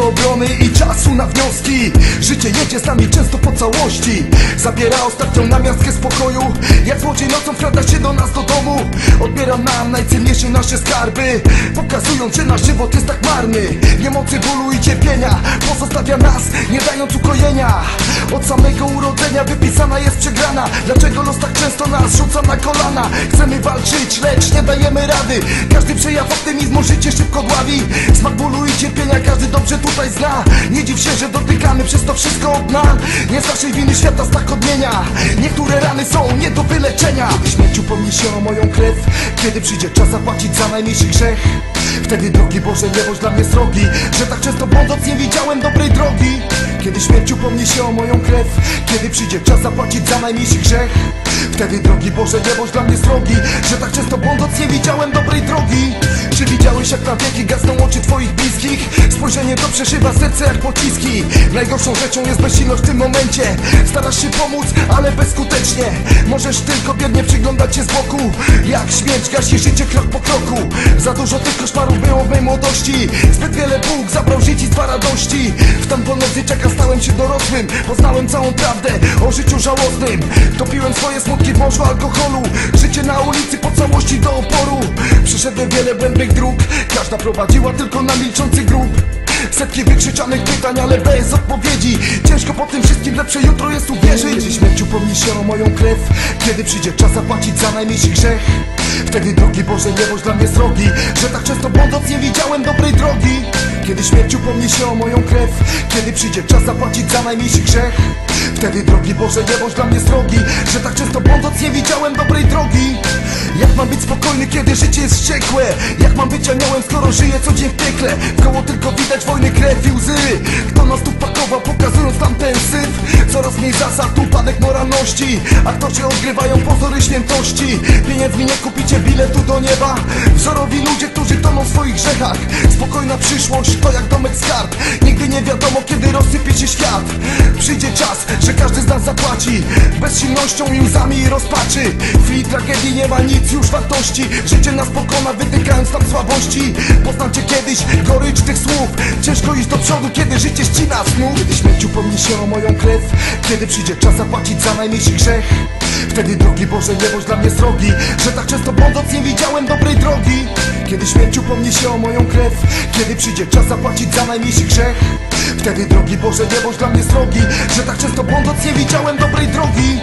obrony i czasu na wnioski. Życie jedzie z nami często po całości. Zabiera ostatnią namiastkę spokoju. Jak złodziej nocą wkrada się do nas do domu. Odbiera nam najcenniejsze nasze skarby Pokazując, że nasz żywot jest tak marny. Niemocy bólu i cierpienia Pozostawia nas, nie dając ukojenia Od samego urodzenia wypisana jest przegrana. Dlaczego los tak często nas rzuca na kolana? Chcemy walczyć, lecz nie dajemy rady. Każdy przejaw optymizmu życie szybko dławi cierpienia każdy dobrze tutaj zna. Nie dziw się, że dotykamy przez to wszystko od dna Nie z naszej winy świata tak odmienia. Niektóre rany są nie do wyleczenia. Kiedy upomni się o moją krew. Kiedy przyjdzie czas zapłacić za najmniejszy grzech? Wtedy drogi Boże nie bądź dla mnie srogi Że tak często błądząc nie widziałem dobrej drogi. Kiedy upomni się o moją krew. Kiedy przyjdzie czas zapłacić za najmniejszy grzech? Wtedy drogi Boże nie bądź dla mnie srogi Że tak często błądząc nie widziałem dobrej serce jak pociski. Najgorszą rzeczą jest bezsilność w tym momencie. Starasz się pomóc, ale bezskutecznie. Możesz tylko biernie przyglądać się z boku. Jak śmierć gasi życie krok po kroku. Za dużo tych koszmarów było w mej młodości. Zbyt wiele Bóg zabrał dwa radości. W tamtą noc dzieciaka stałem się dorosłym. Poznałem całą prawdę o życiu żałosnym. Topiłem swoje smutki w morzu alkoholu. Życie na ulicy po całości do oporu. Przeszedłem wiele błędnych dróg. Każda prowadziła tylko na milczący grób Setki wykrzyczanych pytań, ale bez odpowiedzi. Ciężko po tym wszystkim lepsze jutro jest uwierzyć. Kiedy śmierć upomni się o moją krew. Kiedy przyjdzie czas zapłacić za najmniejszy grzech? Wtedy drogi Boże nie dla mnie srogi. Że tak często błądząc nie widziałem dobrej drogi. Kiedy śmierć upomni się o moją krew. Kiedy przyjdzie czas zapłacić za najmniejszy grzech? Wtedy drogi Boże nie dla mnie srogi. Że tak często błądząc nie widziałem dobrej drogi. Jak mam być spokojny kiedy życie jest wściekłe? Jak mam być skoro żyję co dzień w piekle W koło tylko widać wojny, krew i łzy. Kto nas tu pakował pokazując tam ten syf? Coraz mniej zasad, upadek moralności. Aktorzy odgrywają pozory świętości? Pieniędzmi nie kupicie biletu do nieba. Wzorowi ludzie, którzy toną w swoich grzechach. Spokojna przyszłość to jak domek z kart. Nigdy nie wiadomo kiedy rozsypie się świat. Przyjdzie czas, że każdy z nas zapłaci Bezsilnością i łzami i rozpaczy. W chwili tragedii nie ma nic już wartości. Życie nas pokona wytykając nam słabości. Poznacie kiedyś gorycz tych słów. Ciężko iść do przodu kiedy życie ścina znów Kiedy śmierć upomni się o moją krew Kiedy przyjdzie czas zapłacić za najmniejszy grzech. Wtedy drogi Boże nie bądź dla mnie srogi Że tak często błądząc nie widziałem dobrej drogi. Kiedy śmierć upomni się o moją krew Kiedy przyjdzie czas zapłacić za najmniejszy grzech Wtedy drogi Boże nie bądź dla mnie srogi Że tak często błądząc nie widziałem dobrej drogi